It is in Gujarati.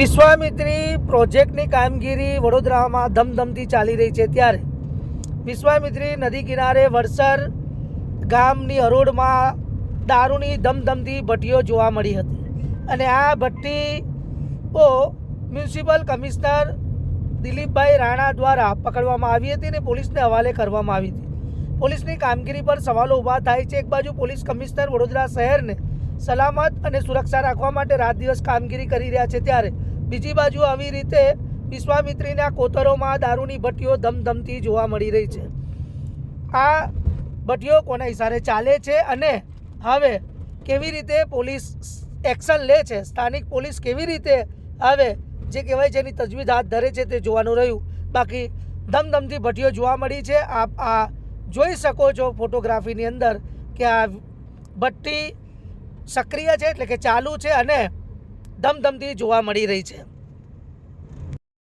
વિશ્વામિત્રી પ્રોજેક્ટની કામગીરી વડોદરામાં ધમધમથી ચાલી રહી છે ત્યારે વિશ્વામિત્રી નદી કિનારે વડસર ગામની હરોડમાં દારૂની ધમધમતી ભઠ્ઠીઓ જોવા મળી હતી. અને આ ભઠ્ઠીઓ મ્યુનિસિપલ કમિશનર દિલીપભાઈ રાણા દ્વારા પકડવામાં આવી હતી અને પોલીસને હવાલે કરવામાં આવી હતી. પોલીસની કામગીરી પર સવાલો ઊભા થાય છે. એક બાજુ પોલીસ કમિશનર વડોદરા શહેરને સલામત અને સુરક્ષા રાખવા માટે રાત દિવસ કામગીરી કરી રહ્યા છે ત્યારે બીજી બાજુ આવી રીતે વિશ્વામિત્રીના કોતરોમાં દારૂની ભઠ્ઠીઓ ધમધમતી જોવા મળી રહી છે. આ ભટ્ટીઓ કોના ઇશારે ચાલે છે અને હવે કેવી રીતે પોલીસ એક્શન લે છે? સ્થાનિક પોલીસ કેવી રીતે હવે જે કહેવાય છે એની તજવીજ હાથ ધરે છે તે જોવાનું રહ્યું. બાકી ધમધમતી ભઠ્ઠીઓ જોવા મળી છે. આપ આ જોઈ શકો છો ફોટોગ્રાફીની અંદર કે આ ભઠ્ઠી સક્રિય છે એટલે કે ચાલુ છે અને ધમધમતી જોવા મળી રહી છે.